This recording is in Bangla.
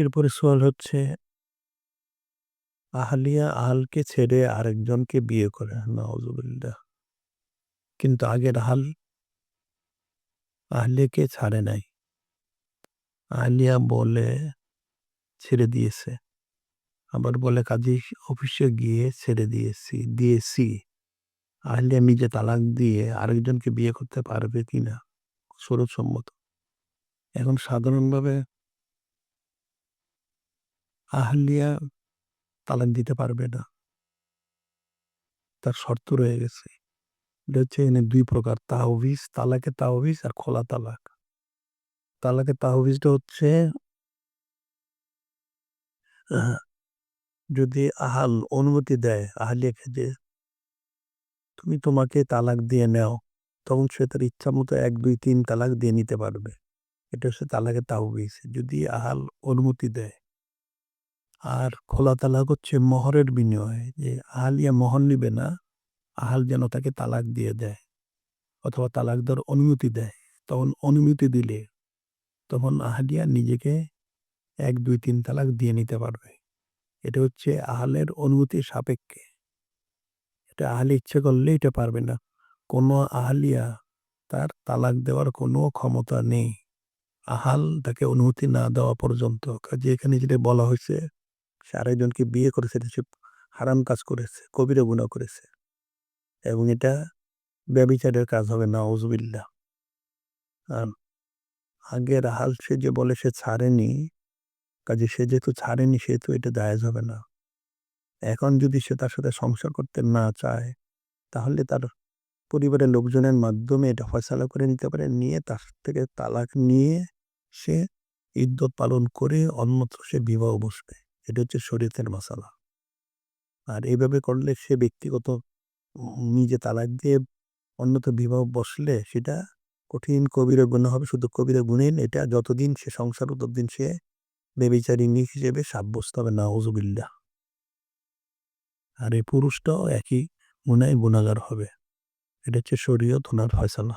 এরপরে সোয়াল হচ্ছে আহলিয়া আহালকে ছেড়ে আরেকজনকে বিয়ে করে। নাউজুবিল্লাহ। কিন্তু আগের আহাল আহলিয়াকে ছাড়ে নাই। আহলিয়া বলে ছেড়ে দিয়েছে। আবার বলে, কাজী অফিসে গিয়ে ছেড়ে দিয়েছি দিয়েছি। আহলিয়া নিজে তালাক দিয়ে আরেকজনকে বিয়ে করতে পারবে কিনা? শরীয়তসম্মত। এখন সাধারণভাবে আহলিয়া তালাক দিতে পারবে না। তার শর্ত রয়ে গেছে। এটা হচ্ছে এখানে ২ প্রকার তাহবিজ, তালাকে তাহবিজ আর খোলা তালাক। তালাকে তাহবিজটা হচ্ছে যদি আহাল অনুমতি দেয় আহলিয়াকে যে তুমি তোমাকে তালাক দিয়ে নেও, তখন সে তার ইচ্ছা মতো এক দুই তিন তালাক দিয়ে নিতে পারবে। এটা হচ্ছে তালাকে তাহবিজ। যদি আহাল অনুমতি দেয়। আর খোলা তালাক হচ্ছে মোহরের বিনিময়ে যে আহালিয়া মোহর নিবে না, আহাল যেন তাকে তালাক দিয়ে দেয়। অথবা তালাক দেওয়ার অনুমতি দেয়। তখন অনুমতি দিলে তখন আহালিয়া নিজেকে ১, ২, ৩ তালাক দিয়ে নিতে পারবে। এটা হচ্ছে আহালের অনুমতি সাপেক্ষে। এটা আহাল ইচ্ছে করলে এটা পারবে না। কোনো আহালিয়া তার তালাক দেওয়ার কোনো ক্ষমতা নেই। আহাল তাকে অনুমতি না দেওয়া পর্যন্ত। কাজে এখানে যেটা বলা হয়েছে সে আরেকজনকে বিয়ে করেছে এটা সে হারাম কাজ করেছে, কবিরা গুনাহ করেছে। এবং এটা ব্যভিচারের কাজ হবে নাউজুবিল্লাহ। আর আগের আহাল সে যে বলে সে ছাড়েনি, কাজে সে যেহেতু ছাড়েনি সেহেতু এটা জায়েজ হবে না। এখন যদি সে তার সাথে সংসার করতে না চায়, তাহলে তার পরিবারের লোকজনের মাধ্যমে এটা ফয়সালা করে নিতে পারে। নিয়ে তার থেকে তালাক নিয়ে সে ইদ্দত পালন করে অন্যত্র সে বিবাহ বসবে। এটা হচ্ছে শরীয়তের মাসালা। আর এইভাবে করলে সে ব্যক্তিগত নিজে তালাক দিয়ে অন্যত্র বিবাহ বসলে সেটা কঠিন কবিরা গুনাহ হবে। শুধু কবিরা গুনাহ এটা যতদিন সে সংসার ততদিন সে ব্যভিচারিণী হিসেবে সাব্যস্ত হবে, নাউজুবিল্লাহ। আর এই পুরুষটাও একই গুনাহে গুনাহগার হবে। এটা হচ্ছে শরীয়ত উনার ফয়সালা।